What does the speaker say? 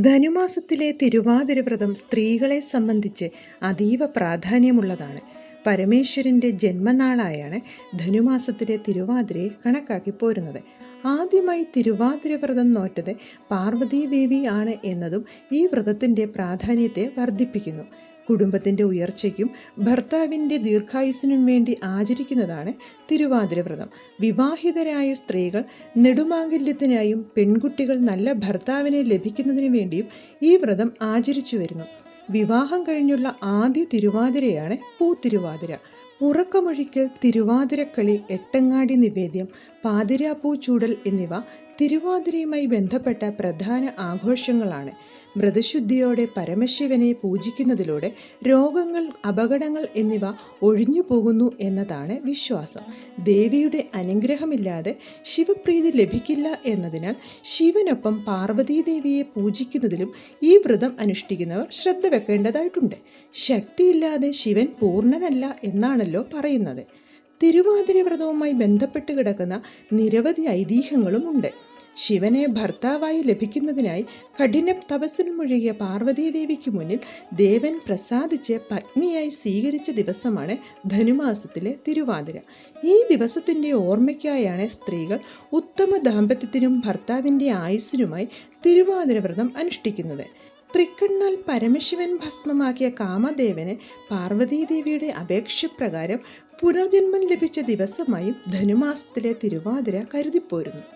ധനുമാസത്തിലെ തിരുവാതിരവ്രതം സ്ത്രീകളെ സംബന്ധിച്ച് അതീവ പ്രാധാന്യമുള്ളതാണ്. പരമേശ്വരന്റെ ജന്മനാളായാണ് ധനുമാസത്തിലെ തിരുവാതിരയെ കണക്കാക്കി പോരുന്നത്. ആദ്യമായി തിരുവാതിര വ്രതം നോറ്റത് പാർവതീദേവി ആണ് എന്നതും ഈ വ്രതത്തിന്റെ പ്രാധാന്യത്തെ വർദ്ധിപ്പിക്കുന്നു. കുടുംബത്തിന്റെ ഉയർച്ചയ്ക്കും ഭർത്താവിന്റെ ദീർഘായുസിനും വേണ്ടി ആചരിക്കുന്നതാണ് തിരുവാതിര വ്രതം വിവാഹിതരായ സ്ത്രീകൾ നെടുമാംഗല്യത്തിനായും പെൺകുട്ടികൾ നല്ല ഭർത്താവിനെ ലഭിക്കുന്നതിനു വേണ്ടിയും ഈ വ്രതം ആചരിച്ചു വരുന്നു. വിവാഹം കഴിഞ്ഞുള്ള ആദ്യ തിരുവാതിരയാണ് പൂത്തിരുവാതിര. ഉറക്കമൊഴിക്കൽ തിരുവാതിരക്കളി എട്ടങ്ങാടി നിവേദ്യം പാതിരാപ്പൂ ചൂടൽ എന്നിവ തിരുവാതിരയുമായി ബന്ധപ്പെട്ട പ്രധാന ആഘോഷങ്ങളാണ്. വ്രതശുദ്ധിയോടെ പരമശിവനെ പൂജിക്കുന്നതിലൂടെ രോഗങ്ങൾ അപകടങ്ങൾ എന്നിവ ഒഴിഞ്ഞു പോകുന്നു എന്നതാണ് വിശ്വാസം. ദേവിയുടെ അനുഗ്രഹമില്ലാതെ ശിവപ്രീതി ലഭിക്കില്ല എന്നതിനാൽ ശിവനൊപ്പം പാർവതീദേവിയെ പൂജിക്കുന്നതിലും ഈ വ്രതം അനുഷ്ഠിക്കുന്നവർ ശ്രദ്ധ വെക്കേണ്ടതായിട്ടുണ്ട്. ശക്തിയില്ലാതെ ശിവൻ പൂർണനല്ല എന്നാണല്ലോ പറയുന്നത്. തിരുവാതിര വ്രതവുമായി ബന്ധപ്പെട്ട് കിടക്കുന്ന നിരവധി ഐതിഹ്യങ്ങളുമുണ്ട് ശിവനെ ഭർത്താവായി ലഭിക്കുന്നതിനായി കഠിന തപസ്സിൽ മുഴുകിയ പാർവതീദേവിക്ക് മുന്നിൽ ദേവൻ പ്രസാദിച്ച് പത്നിയായി സ്വീകരിച്ച ദിവസമാണ് ധനുമാസത്തിലെ തിരുവാതിര. ഈ ദിവസത്തിന്റെ ഓർമ്മയ്ക്കായാണ് സ്ത്രീകൾ ഉത്തമ ദാമ്പത്യത്തിനും ഭർത്താവിന്റെ ആയുസ്സിനുമായി തിരുവാതിര വ്രതം അനുഷ്ഠിക്കുന്നത്. തൃക്കണ്ണാൽ പരമശിവൻ ഭസ്മമാക്കിയ കാമദേവന് പാർവതീദേവിയുടെ അപേക്ഷപ്രകാരം പുനർജന്മം ലഭിച്ച ദിവസമായും ധനുമാസത്തിലെ തിരുവാതിര കരുതിപ്പോരുന്നു.